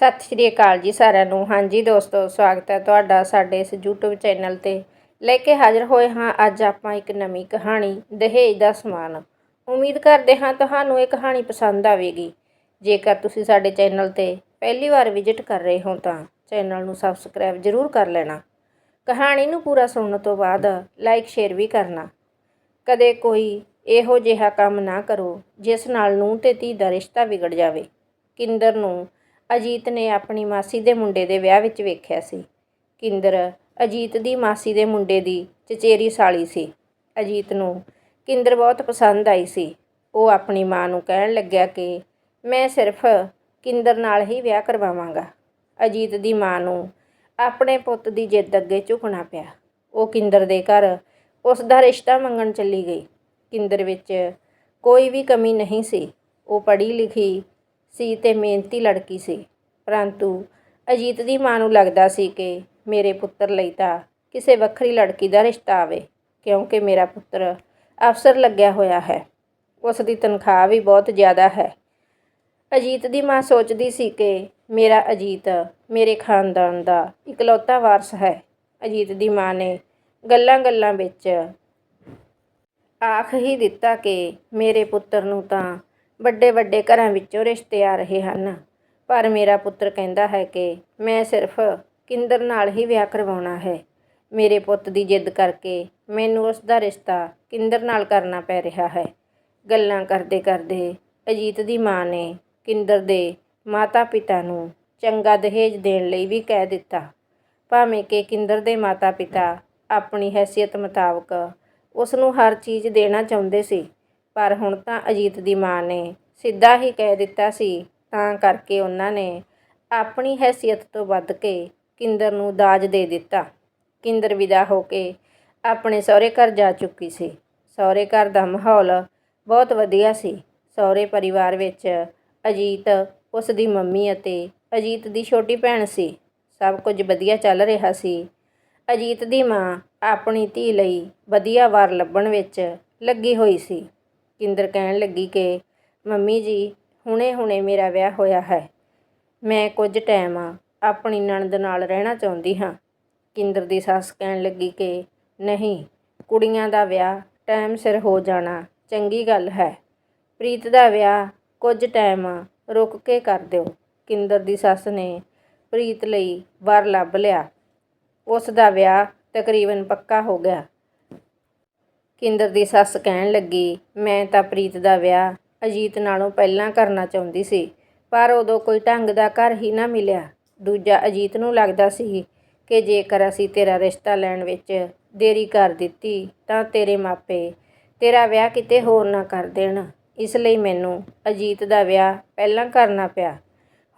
ਸਤਿ ਸ਼੍ਰੀ ਅਕਾਲ ਜੀ ਸਾਰਿਆਂ ਨੂੰ। ਹਾਂਜੀ ਦੋਸਤੋ, ਸਵਾਗਤ ਹੈ ਤੁਹਾਡਾ ਸਾਡੇ ਇਸ YouTube ਚੈਨਲ ਤੇ। ਲੈ ਕੇ ਹਾਜ਼ਰ ਹੋਏ ਹਾਂ ਅੱਜ ਆਪਾਂ ਇੱਕ ਨਵੀਂ ਕਹਾਣੀ, ਦਹੇਜ ਦਾ ਸਮਾਨ। ਉਮੀਦ ਕਰਦੇ ਹਾਂ ਤੁਹਾਨੂੰ ਇਹ ਕਹਾਣੀ ਪਸੰਦ ਆਵੇਗੀ। ਜੇਕਰ ਤੁਸੀਂ ਸਾਡੇ ਚੈਨਲ ਤੇ ਪਹਿਲੀ ਵਾਰ ਵਿਜ਼ਿਟ ਕਰ ਰਹੇ ਹੋ ਤਾਂ ਚੈਨਲ ਨੂੰ ਸਬਸਕ੍ਰਾਈਬ ਜ਼ਰੂਰ ਕਰ ਲੈਣਾ। ਕਹਾਣੀ ਨੂੰ ਪੂਰਾ ਸੁਣਨ ਤੋਂ ਬਾਅਦ ਲਾਈਕ, ਸ਼ੇਅਰ ਵੀ ਕਰਨਾ। ਕਦੇ ਕੋਈ ਇਹੋ ਜਿਹਾ ਕੰਮ ਨਾ ਕਰੋ, ਜਿਸ ਨਾਲ ਨੂੰਹ ਤੇ ਧੀ ਦਾ ਰਿਸ਼ਤਾ ਵਿਗੜ ਜਾਵੇ। ਕਿੰਦਰ ਨੂੰ ਅਜੀਤ ਨੇ ਆਪਣੀ ਮਾਸੀ ਦੇ ਮੁੰਡੇ ਦੇ ਵਿਆਹ ਵਿੱਚ ਵੇਖਿਆ ਸੀ। ਕਿੰਦਰ ਅਜੀਤ ਦੀ ਮਾਸੀ ਦੇ ਮੁੰਡੇ ਦੀ ਚਚੇਰੀ ਸਾਲੀ ਸੀ। ਅਜੀਤ ਨੂੰ ਕਿੰਦਰ ਬਹੁਤ ਪਸੰਦ ਆਈ ਸੀ। ਉਹ ਆਪਣੀ ਮਾਂ ਨੂੰ ਕਹਿਣ ਲੱਗਿਆ ਕਿ ਮੈਂ ਸਿਰਫ ਕਿੰਦਰ ਨਾਲ ਹੀ ਵਿਆਹ ਕਰਵਾਵਾਂਗਾ। ਅਜੀਤ ਦੀ ਮਾਂ ਨੂੰ ਆਪਣੇ ਪੁੱਤ ਦੀ ਜਿੱਦ ਅੱਗੇ ਝੁਕਣਾ ਪਿਆ। ਉਹ ਕਿੰਦਰ ਦੇ ਘਰ ਉਸ ਦਾ ਰਿਸ਼ਤਾ ਮੰਗਣ ਚੱਲੀ ਗਈ। ਕਿੰਦਰ ਵਿੱਚ ਕੋਈ ਵੀ ਕਮੀ ਨਹੀਂ ਸੀ। ਉਹ ਪੜ੍ਹੀ ਲਿਖੀ ਸੀ ਤੇ ਮਿਹਨਤੀ ਲੜਕੀ ਸੀ। ਪਰੰਤੂ ਅਜੀਤ ਦੀ ਮਾਂ ਨੂੰ ਲੱਗਦਾ ਸੀ ਕਿ ਮੇਰੇ ਪੁੱਤਰ ਲਈ ਤਾਂ ਕਿਸੇ ਵੱਖਰੀ ਲੜਕੀ ਦਾ ਰਿਸ਼ਤਾ ਆਵੇ, ਕਿਉਂਕਿ ਮੇਰਾ ਪੁੱਤਰ ਅਫਸਰ ਲੱਗਿਆ ਹੋਇਆ ਹੈ। ਉਸ ਦੀ ਤਨਖਾਹ ਵੀ ਬਹੁਤ ਜ਼ਿਆਦਾ ਹੈ। ਅਜੀਤ ਦੀ ਮਾਂ ਸੋਚਦੀ ਸੀ ਕਿ ਮੇਰਾ ਅਜੀਤ ਮੇਰੇ ਖਾਨਦਾਨ ਦਾ ਇਕਲੌਤਾ ਵਾਰਸ ਹੈ। ਅਜੀਤ ਦੀ ਮਾਂ ਨੇ ਗੱਲਾਂ-ਗੱਲਾਂ ਵਿੱਚ ਆਖ ਹੀ ਦਿੱਤਾ ਕਿ ਮੇਰੇ ਪੁੱਤਰ ਨੂੰ ਤਾਂ ਵੱਡੇ ਵੱਡੇ ਘਰਾਂ ਵਿੱਚੋਂ ਰਿਸ਼ਤੇ ਆ ਰਹੇ ਹਨ। ਪਰ ਮੇਰਾ ਪੁੱਤਰ ਕਹਿੰਦਾ ਹੈ ਕਿ ਮੈਂ ਸਿਰਫ ਕਿੰਦਰ ਨਾਲ ਹੀ ਵਿਆਹ ਕਰਵਾਉਣਾ ਹੈ। ਮੇਰੇ ਪੁੱਤ ਦੀ ਜਿੱਦ ਕਰਕੇ ਮੈਨੂੰ ਉਸ ਦਾ ਰਿਸ਼ਤਾ ਕਿੰਦਰ ਨਾਲ ਕਰਨਾ ਪੈ ਰਿਹਾ ਹੈ। ਗੱਲਾਂ ਕਰਦੇ ਕਰਦੇ ਅਜੀਤ ਦੀ ਮਾਂ ਨੇ ਕਿੰਦਰ ਦੇ ਮਾਤਾ ਪਿਤਾ ਨੂੰ ਚੰਗਾ ਦਹੇਜ ਦੇਣ ਲਈ ਵੀ ਕਹਿ ਦਿੱਤਾ। ਭਾਵੇਂ ਕਿ ਕਿੰਦਰ ਦੇ ਮਾਤਾ ਪਿਤਾ ਆਪਣੀ ਹੈਸੀਅਤ ਮੁਤਾਬਕ ਉਸ ਨੂੰ ਹਰ ਚੀਜ਼ ਦੇਣਾ ਚਾਹੁੰਦੇ ਸੀ ਪਰ ਹੁਣ ਤਾਂ ਅਜੀਤ ਦੀ ਮਾਂ ਨੇ ਸਿੱਧਾ ਹੀ ਕਹਿ ਦਿੱਤਾ ਸੀ, ਤਾਂ ਕਰਕੇ ਉਹਨਾਂ ਨੇ ਆਪਣੀ ਹੈਸੀਅਤ ਤੋਂ ਵੱਧ ਕੇ ਕਿੰਦਰ ਨੂੰ ਦਾਜ ਦੇ ਦਿੱਤਾ। ਕਿੰਦਰ ਵਿਦਾ ਹੋ ਕੇ ਆਪਣੇ ਸਹੁਰੇ ਘਰ ਜਾ ਚੁੱਕੀ ਸੀ। ਸਹੁਰੇ ਘਰ ਦਾ ਮਾਹੌਲ ਬਹੁਤ ਵਧੀਆ ਸੀ। ਸਹੁਰੇ ਪਰਿਵਾਰ ਵਿੱਚ ਅਜੀਤ, ਉਸ ਦੀ ਮੰਮੀ ਅਤੇ ਅਜੀਤ ਦੀ ਛੋਟੀ ਭੈਣ ਸੀ। ਸਭ ਕੁਝ ਵਧੀਆ ਚੱਲ ਰਿਹਾ ਸੀ। ਅਜੀਤ ਦੀ ਮਾਂ ਆਪਣੀ ਧੀ ਲਈ ਵਧੀਆ ਵਾਰ ਲੱਭਣ ਵਿੱਚ ਲੱਗੀ ਹੋਈ ਸੀ। ਕਿੰਦਰ ਕਹਿਣ ਲੱਗੀ ਕਿ, ਮੰਮੀ ਜੀ ਹੁਣੇ-ਹੁਣੇ ਮੇਰਾ ਵਿਆਹ ਹੋਇਆ ਹੈ। ਮੈਂ ਕੁਝ ਟਾਈਮ ਆਪਣੀ ਨਣਦ ਨਾਲ ਰਹਿਣਾ ਚਾਹੁੰਦੀ ਹਾਂ। ਕਿੰਦਰ ਦੀ ਸੱਸ ਕਹਿਣ ਲੱਗੀ ਕਿ, ਨਹੀਂ, ਕੁੜੀਆਂ ਦਾ ਵਿਆਹ ਟਾਈਮ ਸਿਰ ਹੋ ਜਾਣਾ ਚੰਗੀ ਗੱਲ ਹੈ। ਪ੍ਰੀਤ ਦਾ ਵਿਆਹ ਕੁਝ ਟਾਈਮ ਰੁਕ ਕੇ ਕਰ ਦਿਓ। ਕਿੰਦਰ ਦੀ ਸੱਸ ਨੇ ਪ੍ਰੀਤ ਲਈ ਵਰ ਲੱਭ ਲਿਆ। ਉਸ ਦਾ ਵਿਆਹ ਤਕਰੀਬਨ ਪੱਕਾ ਹੋ ਗਿਆ। ਕਿੰਦਰ ਦੀ ਸੱਸ ਕਹਿਣ ਲੱਗੀ, ਮੈਂ ਤਾਂ ਪ੍ਰੀਤ ਦਾ ਵਿਆਹ ਅਜੀਤ ਨਾਲੋਂ ਪਹਿਲਾਂ ਕਰਨਾ ਚਾਹੁੰਦੀ ਸੀ, ਪਰ ਉਦੋਂ ਕੋਈ ਢੰਗ ਦਾ ਘਰ ਹੀ ਨਾ ਮਿਲਿਆ। ਦੂਜਾ ਅਜੀਤ ਨੂੰ ਲੱਗਦਾ ਸੀ ਕਿ ਜੇਕਰ ਅਸੀਂ ਤੇਰਾ ਰਿਸ਼ਤਾ ਲੈਣ ਵਿੱਚ ਦੇਰੀ ਕਰ ਦਿੱਤੀ, ਤਾਂ ਤੇਰੇ ਮਾਪੇ ਤੇਰਾ ਵਿਆਹ ਕਿਤੇ ਹੋਰ ਨਾ ਕਰ ਦੇਣ। ਇਸ ਲਈ ਮੈਨੂੰ ਅਜੀਤ ਦਾ ਵਿਆਹ ਪਹਿਲਾਂ ਕਰਨਾ ਪਿਆ।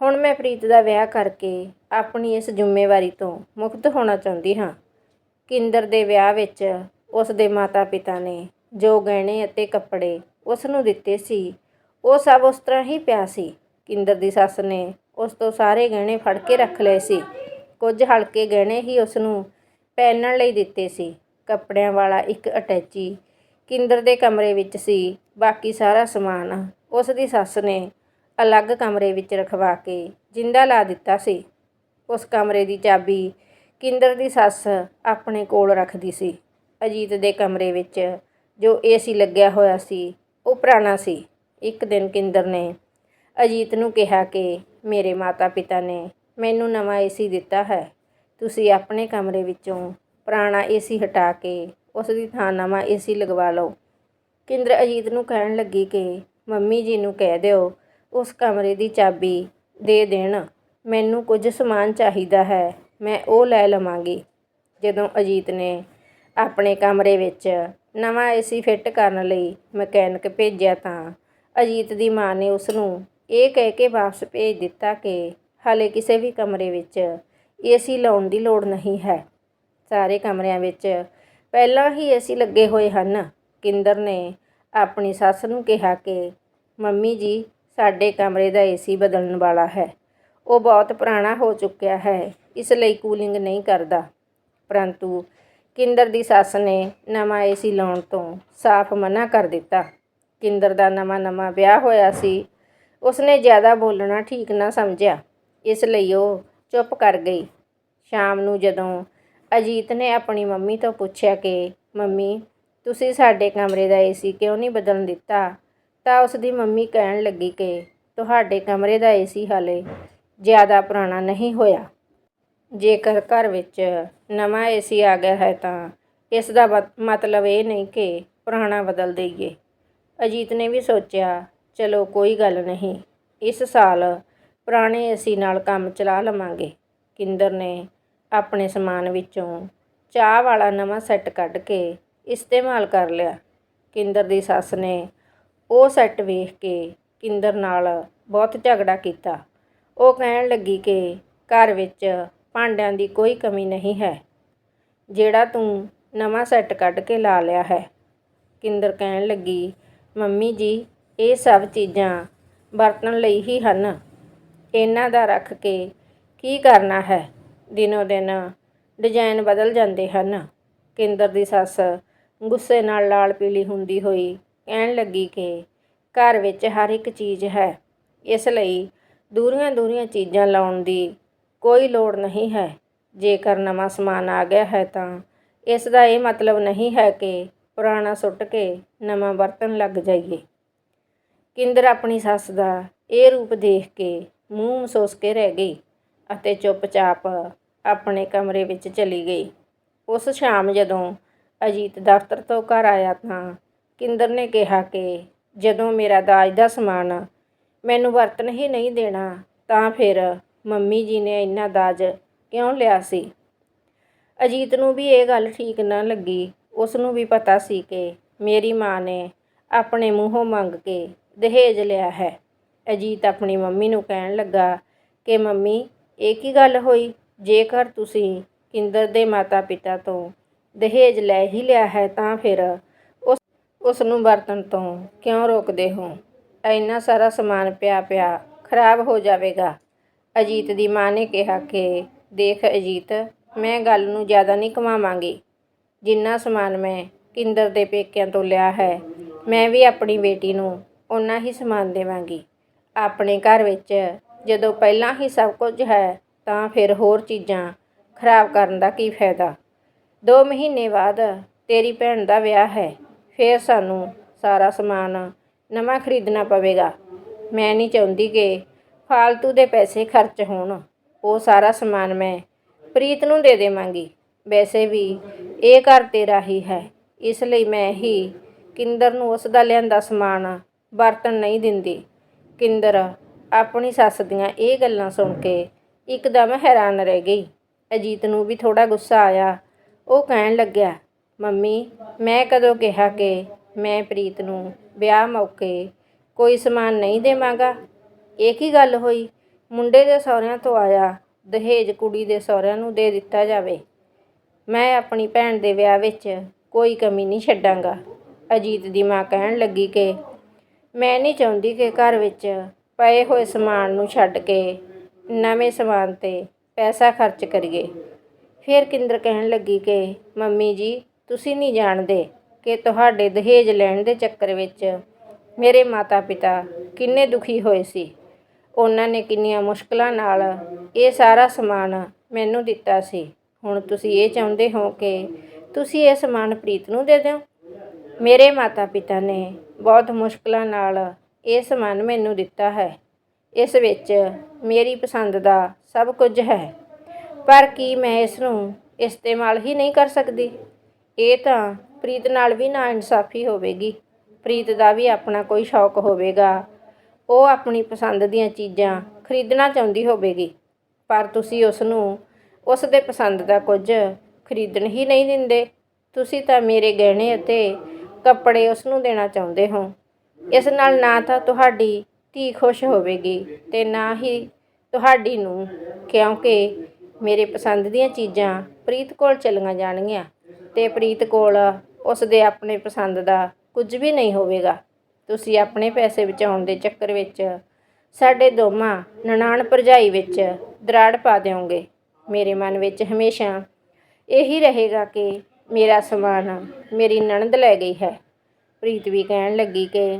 ਹੁਣ ਮੈਂ ਪ੍ਰੀਤ ਦਾ ਵਿਆਹ ਕਰਕੇ ਆਪਣੀ ਇਸ ਜ਼ਿੰਮੇਵਾਰੀ ਤੋਂ ਮੁਕਤ ਹੋਣਾ ਚਾਹੁੰਦੀ ਹਾਂ। ਕਿੰਦਰ ਦੇ ਵਿਆਹ ਵਿੱਚ ਉਸ ਦੇ ਮਾਤਾ-ਪਿਤਾ ਨੇ ਜੋ ਗਹਿਣੇ ਅਤੇ ਕੱਪੜੇ ਉਸ ਨੂੰ ਦਿੱਤੇ ਸੀ, ਉਹ ਸਭ ਉਸ ਤਰ੍ਹਾਂ ਹੀ ਪਿਆ ਸੀ। ਕਿੰਦਰ ਦੀ ਸੱਸ ਨੇ ਉਸ ਤੋਂ ਸਾਰੇ ਗਹਿਣੇ ਫੜ ਕੇ ਰੱਖ ਲਏ ਸੀ। ਕੁਝ ਹਲਕੇ ਗਹਿਣੇ ਹੀ ਉਸ ਨੂੰ ਪਹਿਨਣ ਲਈ ਦਿੱਤੇ ਸੀ। ਕੱਪੜਿਆਂ ਵਾਲਾ ਇੱਕ ਅਟੈਚੀ ਕਿੰਦਰ ਦੇ ਕਮਰੇ ਵਿੱਚ ਸੀ। ਬਾਕੀ ਸਾਰਾ ਸਮਾਨ ਉਸ ਦੀ ਸੱਸ ਨੇ ਅਲੱਗ ਕਮਰੇ ਵਿੱਚ ਰਖਵਾ ਕੇ ਜਿੰਦਾ ਲਾ ਦਿੱਤਾ ਸੀ। ਉਸ ਕਮਰੇ ਦੀ ਚਾਬੀ ਕਿੰਦਰ ਦੀ ਸੱਸ ਆਪਣੇ ਕੋਲ ਰੱਖਦੀ ਸੀ। ਅਜੀਤ ਦੇ ਕਮਰੇ ਵਿੱਚ ਜੋ ਏਸੀ ਲੱਗਿਆ ਹੋਇਆ ਸੀ, ਉਹ ਪੁਰਾਣਾ ਸੀ। ਇੱਕ ਦਿਨ ਕਿੰਦਰ ਨੇ ਅਜੀਤ ਨੂੰ ਕਿਹਾ ਕਿ ਮੇਰੇ ਮਾਤਾ-ਪਿਤਾ ਨੇ ਮੈਨੂੰ ਨਵਾਂ ਏਸੀ ਦਿੱਤਾ ਹੈ। ਤੁਸੀਂ ਆਪਣੇ ਕਮਰੇ ਵਿੱਚੋਂ ਪੁਰਾਣਾ ਏਸੀ ਹਟਾ ਕੇ ਉਸ ਦੀ ਥਾਂ ਨਵਾਂ ਏਸੀ ਲਗਵਾ ਲਓ। ਕਿੰਦਰ ਅਜੀਤ ਨੂੰ ਕਹਿਣ ਲੱਗੀ ਕਿ ਮੰਮੀ ਜੀ ਨੂੰ ਕਹਿ ਦਿਓ, ਉਸ ਕਮਰੇ ਦੀ ਚਾਬੀ ਦੇ ਦੇਣ। ਮੈਨੂੰ ਕੁਝ ਸਮਾਨ ਚਾਹੀਦਾ ਹੈ, ਮੈਂ ਉਹ ਲੈ ਲਵਾਂਗੀ। ਜਦੋਂ ਅਜੀਤ ਨੇ ਆਪਣੇ ਕਮਰੇ ਵਿੱਚ ਨਵਾਂ ਏਸੀ ਫਿੱਟ ਕਰਨ ਲਈ ਮਕੈਨਿਕ ਭੇਜਿਆ ਤਾਂ ਅਜੀਤ ਦੀ ਮਾਂ ਨੇ ਉਸ ਨੂੰ ਇਹ ਕਹਿ ਕੇ ਵਾਪਸ ਭੇਜ ਦਿੱਤਾ ਕਿ ਹਾਲੇ ਕਿਸੇ ਵੀ ਕਮਰੇ ਵਿੱਚ ਏਸੀ ਲਾਉਣ ਦੀ ਲੋੜ ਨਹੀਂ ਹੈ। ਸਾਰੇ ਕਮਰਿਆਂ ਵਿੱਚ ਪਹਿਲਾਂ ਹੀ ਏਸੀ ਲੱਗੇ ਹੋਏ ਹਨ। ਕਿੰਦਰ ਨੇ ਆਪਣੀ ਸੱਸ ਨੂੰ ਕਿਹਾ ਕਿ, ਮੰਮੀ ਜੀ, ਸਾਡੇ ਕਮਰੇ ਦਾ ਏਸੀ ਬਦਲਣ ਵਾਲਾ ਹੈ। ਉਹ ਬਹੁਤ ਪੁਰਾਣਾ ਹੋ ਚੁੱਕਿਆ ਹੈ, ਇਸ ਲਈ ਕੂਲਿੰਗ ਨਹੀਂ ਕਰਦਾ। ਪਰੰਤੂ ਕਿੰਦਰ ਦੀ ਸੱਸ ਨੇ ਨਵਾਂ ਏਸੀ ਲਾਉਣ ਤੋਂ ਸਾਫ਼ ਮਨਾ ਕਰ ਦਿੱਤਾ। ਕਿੰਦਰ ਦਾ ਨਵਾਂ ਨਵਾਂ ਵਿਆਹ ਹੋਇਆ ਸੀ। ਉਸਨੇ ਜ਼ਿਆਦਾ ਬੋਲਣਾ ਠੀਕ ਨਾ ਸਮਝਿਆ। ਇਸ ਲਈ ਉਹ ਚੁੱਪ ਕਰ ਗਈ। ਸ਼ਾਮ ਨੂੰ ਜਦੋਂ ਅਜੀਤ ਨੇ ਆਪਣੀ ਮੰਮੀ ਤੋਂ ਪੁੱਛਿਆ ਕਿ, ਮੰਮੀ, ਤੁਸੀਂ ਸਾਡੇ ਕਮਰੇ ਦਾ ਏਸੀ ਕਿਉਂ ਨਹੀਂ ਬਦਲਣ ਦਿੱਤਾ? ਤਾਂ ਉਸ ਦੀ ਮੰਮੀ ਕਹਿਣ ਲੱਗੀ ਕਿ, ਤੁਹਾਡੇ ਕਮਰੇ ਦਾ ਏਸੀ ਹਾਲੇ ਜ਼ਿਆਦਾ ਪੁਰਾਣਾ ਨਹੀਂ ਹੋਇਆ। ਜੇਕਰ ਘਰ ਵਿੱਚ ਨਵਾਂ ਏਸੀ ਆ ਗਿਆ ਹੈ ਤਾਂ ਇਸ ਦਾ ਮਤ- ਮਤਲਬ ਇਹ ਨਹੀਂ ਕਿ ਪੁਰਾਣਾ ਬਦਲ ਦੇਈਏ। ਅਜੀਤ ਨੇ ਵੀ ਸੋਚਿਆ, ਚਲੋ ਕੋਈ ਗੱਲ ਨਹੀਂ, ਇਸ ਸਾਲ ਪੁਰਾਣੇ ਏਸੀ ਨਾਲ ਕੰਮ ਚਲਾ ਲਵਾਂਗੇ। ਕਿੰਦਰ ਨੇ ਆਪਣੇ ਸਮਾਨ ਵਿੱਚੋਂ ਚਾਹ ਵਾਲਾ ਨਵਾਂ ਸੈੱਟ ਕੱਢ ਕੇ ਇਸਤੇਮਾਲ ਕਰ ਲਿਆ। ਕਿੰਦਰ ਦੀ ਸੱਸ ਨੇ ਉਹ ਸੈੱਟ ਵੇਖ ਕੇ ਕਿੰਦਰ ਨਾਲ ਬਹੁਤ ਝਗੜਾ ਕੀਤਾ। ਉਹ ਕਹਿਣ ਲੱਗੀ ਕਿ ਘਰ ਵਿੱਚ ਭਾਂਡਿਆਂ ਦੀ ਕੋਈ ਕਮੀ ਨਹੀਂ ਹੈ। ਜਿਹੜਾ ਤੂੰ ਨਵਾਂ ਸੈੱਟ ਕੱਢ ਕੇ ਲਾ ਲਿਆ ਹੈ। ਕਿੰਦਰ ਕਹਿਣ ਲੱਗੀ, ਮੰਮੀ ਜੀ, ਇਹ ਸਭ ਚੀਜ਼ਾਂ ਵਰਤਣ ਲਈ ਹੀ ਹਨ। ਇਹਨਾਂ ਦਾ ਰੱਖ ਕੇ ਕੀ ਕਰਨਾ ਹੈ? ਦਿਨੋ ਦਿਨ ਡਿਜ਼ਾਈਨ ਬਦਲ ਜਾਂਦੇ ਹਨ। ਕਿੰਦਰ ਦੀ ਸੱਸ ਗੁੱਸੇ ਨਾਲ ਲਾਲ ਪੀਲੀ ਹੁੰਦੀ ਹੋਈ ਕਹਿਣ ਲੱਗੀ ਕਿ ਘਰ ਵਿੱਚ ਹਰ ਇੱਕ ਚੀਜ਼ ਹੈ। ਇਸ ਲਈ ਦੂਰੀਆਂ ਦੂਰੀਆਂ ਚੀਜ਼ਾਂ ਲਾਉਣ ਦੀ ਕੋਈ ਲੋੜ ਨਹੀਂ ਹੈ। ਜੇਕਰ ਨਵਾਂ ਸਮਾਨ ਆ ਗਿਆ ਹੈ ਤਾਂ ਇਸ ਦਾ ਇਹ ਮਤਲਬ ਨਹੀਂ ਹੈ ਕਿ ਪੁਰਾਣਾ ਸੁੱਟ ਕੇ ਨਵਾਂ ਵਰਤਣ ਲੱਗ ਜਾਈਏ। ਕਿੰਦਰ ਆਪਣੀ ਸੱਸ ਦਾ ਇਹ ਰੂਪ ਦੇਖ ਕੇ ਮੂੰਹ ਮਸੋਸ ਕੇ ਰਹਿ ਗਈ ਅਤੇ ਚੁੱਪਚਾਪ ਆਪਣੇ ਕਮਰੇ ਵਿੱਚ ਚਲੀ ਗਈ। ਉਸ ਸ਼ਾਮ ਜਦੋਂ ਅਜੀਤ ਦਫ਼ਤਰ ਤੋਂ ਘਰ ਆਇਆ ਤਾਂ ਕਿੰਦਰ ਨੇ ਕਿਹਾ ਕਿ ਜਦੋਂ ਮੇਰਾ ਦਾਜ ਦਾ ਸਮਾਨ ਮੈਨੂੰ ਵਰਤਣ ਹੀ ਨਹੀਂ ਦੇਣਾ ਤਾਂ ਫਿਰ ਮੰਮੀ ਜੀ ਨੇ ਇੰਨਾ ਦਾਜ ਕਿਉਂ ਲਿਆ ਸੀ? ਅਜੀਤ ਨੂੰ ਵੀ ਇਹ ਗੱਲ ਠੀਕ ਨਾ ਲੱਗੀ। ਉਸ ਨੂੰ ਵੀ ਪਤਾ ਸੀ ਕਿ ਮੇਰੀ ਮਾਂ ਨੇ ਆਪਣੇ ਮੂੰਹੋਂ ਮੰਗ ਕੇ ਦਹੇਜ ਲਿਆ ਹੈ। ਅਜੀਤ ਆਪਣੀ ਮੰਮੀ ਨੂੰ ਕਹਿਣ ਲੱਗਾ ਕਿ, ਮੰਮੀ, ਇਹ ਕੀ ਗੱਲ ਹੋਈ? ਜੇਕਰ ਤੁਸੀਂ ਕਿੰਦਰ ਦੇ ਮਾਤਾ-ਪਿਤਾ ਤੋਂ ਦਹੇਜ ਲੈ ਹੀ ਲਿਆ ਹੈ, ਤਾਂ ਫਿਰ ਉਸ ਉਸ ਨੂੰ ਵਰਤਣ ਤੋਂ ਕਿਉਂ ਰੋਕਦੇ ਹੋ? ਇੰਨਾ ਸਾਰਾ ਸਮਾਨ ਪਿਆ ਪਿਆ ਖਰਾਬ ਹੋ ਜਾਵੇਗਾ। ਅਜੀਤ ਦੀ ਮਾਂ ਨੇ ਕਿਹਾ ਕਿ, ਦੇਖ ਅਜੀਤ, ਮੈਂ ਗੱਲ ਨੂੰ ਜ਼ਿਆਦਾ ਨਹੀਂ ਕਮਾਵਾਂਗੀ। ਜਿੰਨਾ ਸਮਾਨ ਮੈਂ ਕਿੰਦਰ ਦੇ ਪੇਕਿਆਂ ਤੋਂ ਲਿਆ ਹੈ, ਮੈਂ ਵੀ ਆਪਣੀ ਬੇਟੀ ਨੂੰ ਓਨਾ ਹੀ ਸਮਾਨ ਦੇਵਾਂਗੀ। ਆਪਣੇ ਘਰ ਵਿੱਚ ਜਦੋਂ ਪਹਿਲਾਂ ਹੀ ਸਭ ਕੁਝ ਹੈ, ਤਾਂ ਫਿਰ ਹੋਰ ਚੀਜ਼ਾਂ ਖਰਾਬ ਕਰਨ ਦਾ ਕੀ ਫਾਇਦਾ? 2 ਮਹੀਨੇ ਬਾਅਦ ਤੇਰੀ ਭੈਣ ਦਾ ਵਿਆਹ ਹੈ, ਫਿਰ ਸਾਨੂੰ ਸਾਰਾ ਸਮਾਨ ਨਵਾਂ ਖਰੀਦਣਾ ਪਵੇਗਾ। ਮੈਂ ਨਹੀਂ ਚਾਹੁੰਦੀ ਕਿ ਫਾਲਤੂ ਦੇ ਪੈਸੇ ਖਰਚ ਹੋਣ, ਉਹ ਸਾਰਾ ਸਮਾਨ ਮੈਂ ਪ੍ਰੀਤ ਨੂੰ ਦੇ ਦੇਵਾਂਗੀ। ਵੈਸੇ ਵੀ ਇਹ ਘਰ ਤੇਰਾ ਹੀ ਹੈ, ਇਸ ਲਈ ਮੈਂ ਹੀ ਕਿੰਦਰ ਨੂੰ ਉਸ ਦਾ ਲਿਆਂਦਾ ਸਮਾਨ ਵਰਤਣ ਨਹੀਂ ਦਿੰਦੀ। ਕਿੰਦਰ ਆਪਣੀ ਸੱਸ ਦੀਆਂ ਇਹ ਗੱਲਾਂ ਸੁਣ ਕੇ ਇੱਕਦਮ ਹੈਰਾਨ ਰਹਿ ਗਈ। ਅਜੀਤ ਨੂੰ ਵੀ ਥੋੜਾ ਗੁੱਸਾ ਆਇਆ। ਉਹ ਕਹਿਣ ਲੱਗਿਆ, ਮੰਮੀ, ਮੈਂ ਕਦੋਂ ਕਿਹਾ ਕਿ ਮੈਂ ਪ੍ਰੀਤ ਨੂੰ ਵਿਆਹ ਮੌਕੇ ਕੋਈ ਸਮਾਨ ਨਹੀਂ ਦੇਵਾਂਗਾ? ਇਹ ਕੀ ਗੱਲ ਹੋਈ? ਮੁੰਡੇ ਦੇ ਸਹੁਰਿਆਂ ਤੋਂ ਆਇਆ, ਦਹੇਜ ਕੁੜੀ ਦੇ ਸਹੁਰਿਆਂ ਨੂੰ ਦੇ ਦਿੱਤਾ ਜਾਵੇ। ਮੈਂ ਆਪਣੀ ਭੈਣ ਦੇ ਵਿਆਹ ਵਿੱਚ ਕੋਈ ਕਮੀ ਨਹੀਂ ਛੱਡਾਂਗਾ, ਅਜੀਤ ਦੀ ਮਾਂ ਕਹਿਣ ਲੱਗੀ ਕਿ ਮੈਂ ਨਹੀਂ ਚਾਹੁੰਦੀ ਕਿ ਘਰ ਵਿੱਚ ਪਏ ਹੋਏ ਸਮਾਨ ਨੂੰ ਛੱਡ ਕੇ ਨਵੇਂ ਸਮਾਨ ਤੇ ਪੈਸਾ ਖਰਚ ਕਰੀਏ। ਫਿਰ ਕਿੰਦਰ ਕਹਿਣ ਲੱਗੀ ਕਿ, ਮੰਮੀ ਜੀ, ਤੁਸੀਂ ਨਹੀਂ ਜਾਣਦੇ ਕਿ ਤੁਹਾਡੇ ਦਹੇਜ ਲੈਣ ਦੇ ਚੱਕਰ ਵਿੱਚ ਮੇਰੇ ਮਾਤਾ-ਪਿਤਾ ਕਿੰਨੇ ਦੁਖੀ ਹੋਏ ਸੀ। ਉਹਨਾਂ ਨੇ ਕਿੰਨੀਆਂ ਮੁਸ਼ਕਲਾਂ ਨਾਲ ਇਹ ਸਾਰਾ ਸਮਾਨ ਮੈਨੂੰ ਦਿੱਤਾ ਸੀ। ਹੁਣ ਤੁਸੀਂ ਇਹ ਚਾਹੁੰਦੇ ਹੋ ਕਿ ਤੁਸੀਂ ਇਹ ਸਮਾਨ ਪ੍ਰੀਤ ਨੂੰ ਦੇ ਦਿਓ? ਮੇਰੇ ਮਾਤਾ-ਪਿਤਾ ਨੇ ਬਹੁਤ ਮੁਸ਼ਕਲਾਂ ਨਾਲ ਇਹ ਸਮਾਨ ਮੈਨੂੰ ਦਿੱਤਾ ਹੈ। ਇਸ ਵਿੱਚ ਮੇਰੀ ਪਸੰਦ ਦਾ ਸਭ ਕੁਝ ਹੈ। ਪਰ ਕੀ ਮੈਂ ਇਸ ਨੂੰ ਇਸਤੇਮਾਲ ਹੀ ਨਹੀਂ ਕਰ ਸਕਦੀ? ਇਹ ਤਾਂ ਪ੍ਰੀਤ ਨਾਲ ਵੀ ਨਾ ਇਨਸਾਫੀ ਹੋਵੇਗੀ। ਪ੍ਰੀਤ ਦਾ ਵੀ ਆਪਣਾ ਕੋਈ ਸ਼ੌਕ ਹੋਵੇਗਾ। ਉਹ ਆਪਣੀ ਪਸੰਦ ਦੀਆਂ ਚੀਜ਼ਾਂ ਖਰੀਦਣਾ ਚਾਹੁੰਦੀ ਹੋਵੇਗੀ, ਪਰ ਤੁਸੀਂ ਉਸ ਨੂੰ ਉਸ ਦੇ ਪਸੰਦ ਦਾ ਕੁਝ ਖਰੀਦਣ ਹੀ ਨਹੀਂ ਦਿੰਦੇ। ਤੁਸੀਂ ਤਾਂ ਮੇਰੇ ਗਹਿਣੇ ਅਤੇ ਕੱਪੜੇ ਉਸ ਨੂੰ ਦੇਣਾ ਚਾਹੁੰਦੇ ਹੋ। ਇਸ ਨਾਲ ਨਾ ਤਾਂ ਤੁਹਾਡੀ ਧੀ ਖੁਸ਼ ਹੋਵੇਗੀ ਤੇ ਨਾ ਹੀ ਤੁਹਾਡੀ ਨੂੰ ਕਿਉਂਕਿ ਮੇਰੇ ਪਸੰਦ ਦੀਆਂ ਚੀਜ਼ਾਂ ਪ੍ਰੀਤ ਕੋਲ ਚਲੀਆਂ ਜਾਣਗੀਆਂ ਤੇ ਪ੍ਰੀਤ ਕੋਲ ਉਸ ਦੇ ਆਪਣੇ ਪਸੰਦ ਦਾ ਕੁਝ ਵੀ ਨਹੀਂ ਹੋਵੇਗਾ। ਤੁਸੀਂ ਆਪਣੇ ਪੈਸੇ ਬਚਾਉਣ ਦੇ ਚੱਕਰ ਵਿੱਚ ਸਾਡੇ ਦੋਵਾਂ ਨਨਾਣ ਭਰਜਾਈ ਵਿੱਚ ਦਰਾੜ ਪਾ ਦਿਓਗੇ। ਮੇਰੇ ਮਨ ਵਿੱਚ ਹਮੇਸ਼ਾ ਇਹੀ ਰਹੇਗਾ ਕਿ ਮੇਰਾ ਸਮਾਨ ਮੇਰੀ ਨਣਦ ਲੈ ਗਈ ਹੈ। ਪ੍ਰੀਤ ਵੀ ਕਹਿਣ ਲੱਗੀ ਕਿ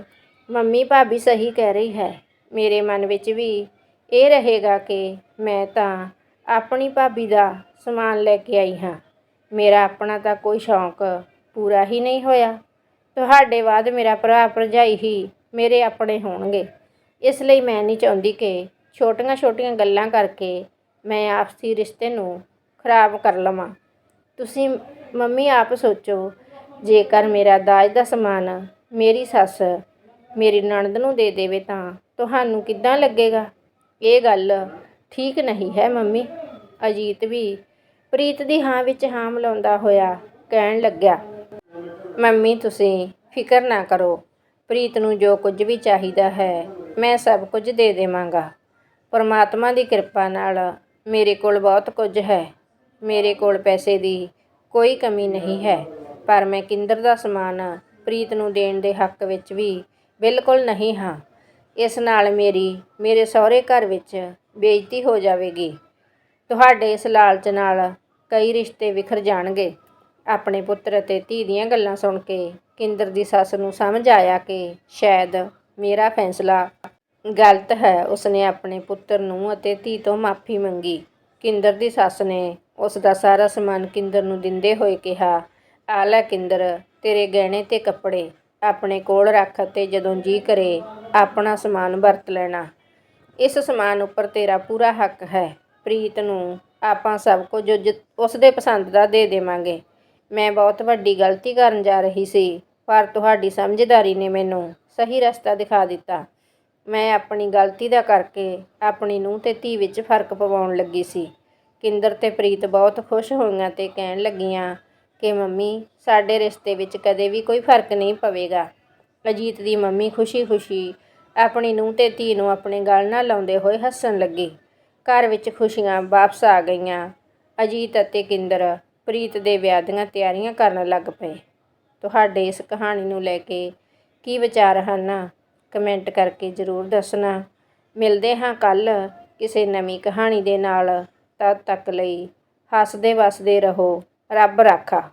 ਮੰਮੀ ਭਾਬੀ ਸਹੀ ਕਹਿ ਰਹੀ ਹੈ। ਮੇਰੇ ਮਨ ਵਿੱਚ ਵੀ ਇਹ ਰਹੇਗਾ ਕਿ ਮੈਂ ਤਾਂ ਆਪਣੀ ਭਾਬੀ ਦਾ ਸਮਾਨ ਲੈ ਕੇ ਆਈ ਹਾਂ। ਮੇਰਾ ਆਪਣਾ ਤਾਂ ਕੋਈ ਸ਼ੌਂਕ ਪੂਰਾ ਹੀ ਨਹੀਂ ਹੋਇਆ। ਤੁਹਾਡੇ ਬਾਅਦ ਮੇਰਾ ਭਰਾ ਭਰਜਾਈ ਹੀ ਮੇਰੇ ਆਪਣੇ ਹੋਣਗੇ। ਇਸ ਲਈ ਮੈਂ ਨਹੀਂ ਚਾਹੁੰਦੀ ਕਿ ਛੋਟੀਆਂ-ਛੋਟੀਆਂ ਗੱਲਾਂ ਕਰਕੇ ਮੈਂ ਆਪਸੀ ਰਿਸ਼ਤੇ ਨੂੰ ਖਰਾਬ ਕਰ ਲਵਾਂ। ਤੁਸੀਂ ਮੰਮੀ ਆਪ ਸੋਚੋ, ਜੇਕਰ ਮੇਰਾ ਦਾਜ ਦਾ ਸਮਾਨ ਮੇਰੀ ਸੱਸ ਮੇਰੀ ਨਣਦ ਨੂੰ ਦੇ ਦੇਵੇ ਤਾਂ ਤੁਹਾਨੂੰ ਕਿੱਦਾਂ ਲੱਗੇਗਾ? ਇਹ ਗੱਲ ਠੀਕ ਨਹੀਂ ਹੈ ਮੰਮੀ। ਅਜੀਤ ਵੀ ਪ੍ਰੀਤ ਦੀ ਹਾਂ ਵਿੱਚ ਹਾਂ ਮਿਲਾਉਂਦਾ ਹੋਇਆ ਕਹਿਣ ਲੱਗਿਆ। ਮੰਮੀ, ਤੁਸੀਂ ਫਿਕਰ ਨਾ ਕਰੋ। ਪ੍ਰੀਤ ਨੂੰ ਜੋ ਕੁਝ ਵੀ ਚਾਹੀਦਾ ਹੈ, ਮੈਂ ਸਭ ਕੁਝ ਦੇ ਦੇਵਾਂਗਾ। ਪਰਮਾਤਮਾ ਦੀ ਕਿਰਪਾ ਨਾਲ ਮੇਰੇ ਕੋਲ ਬਹੁਤ ਕੁਝ ਹੈ। ਮੇਰੇ ਕੋਲ ਪੈਸੇ ਦੀ ਕੋਈ ਕਮੀ ਨਹੀਂ ਹੈ, ਪਰ ਮੈਂ ਕਿੰਦਰ ਦਾ ਸਮਾਨ ਪ੍ਰੀਤ ਨੂੰ ਦੇਣ ਦੇ ਹੱਕ ਵਿੱਚ ਵੀ ਬਿਲਕੁਲ ਨਹੀਂ ਹਾਂ। ਇਸ ਨਾਲ ਮੇਰੀ, ਮੇਰੇ ਸਹੁਰੇ ਘਰ ਵਿੱਚ ਬੇਇੱਜ਼ਤੀ ਹੋ ਜਾਵੇਗੀ। ਤੁਹਾਡੇ ਇਸ ਲਾਲਚ ਨਾਲ ਕਈ ਰਿਸ਼ਤੇ ਵਿਖਰ ਜਾਣਗੇ। ਆਪਣੇ ਪੁੱਤਰ ਅਤੇ ਧੀ ਦੀਆਂ ਗੱਲਾਂ ਸੁਣ ਕੇ ਕਿੰਦਰ ਦੀ ਸੱਸ ਨੂੰ ਸਮਝ ਆਇਆ ਕਿ ਸ਼ਾਇਦ ਮੇਰਾ ਫੈਸਲਾ ਗਲਤ ਹੈ। ਉਸਨੇ ਆਪਣੇ ਪੁੱਤਰ ਨੂੰ ਅਤੇ ਧੀ ਤੋਂ ਮਾਫੀ ਮੰਗੀ। ਕਿੰਦਰ ਦੀ ਸੱਸ ਨੇ ਉਸ ਦਾ ਸਾਰਾ ਸਮਾਨ ਕਿੰਦਰ ਨੂੰ ਦਿੰਦੇ ਹੋਏ ਕਿਹਾ, ਆ ਲੈ ਕਿੰਦਰ, ਤੇਰੇ ਗਹਿਣੇ ਤੇ ਕੱਪੜੇ ਆਪਣੇ ਕੋਲ ਰੱਖ ਅਤੇ ਜਦੋਂ ਜੀ ਕਰੇ ਆਪਣਾ ਸਮਾਨ ਵਰਤ ਲੈਣਾ। ਇਸ ਸਮਾਨ ਉੱਪਰ ਤੇਰਾ ਪੂਰਾ ਹੱਕ ਹੈ। ਪ੍ਰੀਤ ਨੂੰ ਆਪਾਂ ਸਭ ਕੁਝ ਉਸ ਦੇ ਪਸੰਦ ਦਾ ਦੇ ਦੇਵਾਂਗੇ। ਮੈਂ ਬਹੁਤ ਵੱਡੀ ਗਲਤੀ ਕਰਨ ਜਾ ਰਹੀ ਸੀ, ਪਰ ਤੁਹਾਡੀ ਸਮਝਦਾਰੀ ਨੇ ਮੈਨੂੰ ਸਹੀ ਰਸਤਾ ਦਿਖਾ ਦਿੱਤਾ। ਮੈਂ ਆਪਣੀ ਗਲਤੀ ਦਾ ਕਰਕੇ ਆਪਣੀ ਨੂੰਹ ਤੇ ਧੀ ਵਿੱਚ ਫ਼ਰਕ ਪਵਾਉਣ ਲੱਗੀ ਸੀ। ਕਿੰਦਰ ਤੇ ਪ੍ਰੀਤ ਬਹੁਤ ਖੁਸ਼ ਹੋਈਆਂ ਤੇ ਕਹਿਣ ਲੱਗੀਆਂ ਕਿ ਮੰਮੀ, ਸਾਡੇ ਰਿਸ਼ਤੇ ਵਿੱਚ ਕਦੇ ਵੀ ਕੋਈ ਫ਼ਰਕ ਨਹੀਂ ਪਵੇਗਾ। ਅਜੀਤ ਦੀ ਮੰਮੀ ਖੁਸ਼ੀ-ਖੁਸ਼ੀ ਆਪਣੀ ਨੂੰਹ ਤੇ ਧੀ ਨੂੰ ਆਪਣੇ ਗਲ ਨਾਲ ਲਾਉਂਦੇ ਹੋਏ ਹੱਸਣ ਲੱਗੀ। ਘਰ ਵਿੱਚ ਖੁਸ਼ੀਆਂ ਵਾਪਸ ਆ ਗਈਆਂ। ਅਜੀਤ ਅਤੇ ਕਿੰਦਰ ਪ੍ਰੀਤ ਦੇ ਵਿਆਹ ਦੀਆਂ ਤਿਆਰੀਆਂ ਕਰਨ ਲੱਗ ਪਏ। ਤੁਹਾਡੇ ਇਸ ਕਹਾਣੀ ਨੂੰ ਲੈ ਕੇ ਕੀ ਵਿਚਾਰ ਹਨ? ਕਮੈਂਟ ਕਰਕੇ ਜ਼ਰੂਰ ਦੱਸਣਾ। ਮਿਲਦੇ ਹਾਂ ਕੱਲ ਕਿਸੇ ਨਵੀਂ ਕਹਾਣੀ ਦੇ ਨਾਲ। ਤਦ ਤੱਕ ਲਈ ਹੱਸਦੇ ਵਸਦੇ ਰਹੋ। ਰੱਬ ਰਾਖਾ।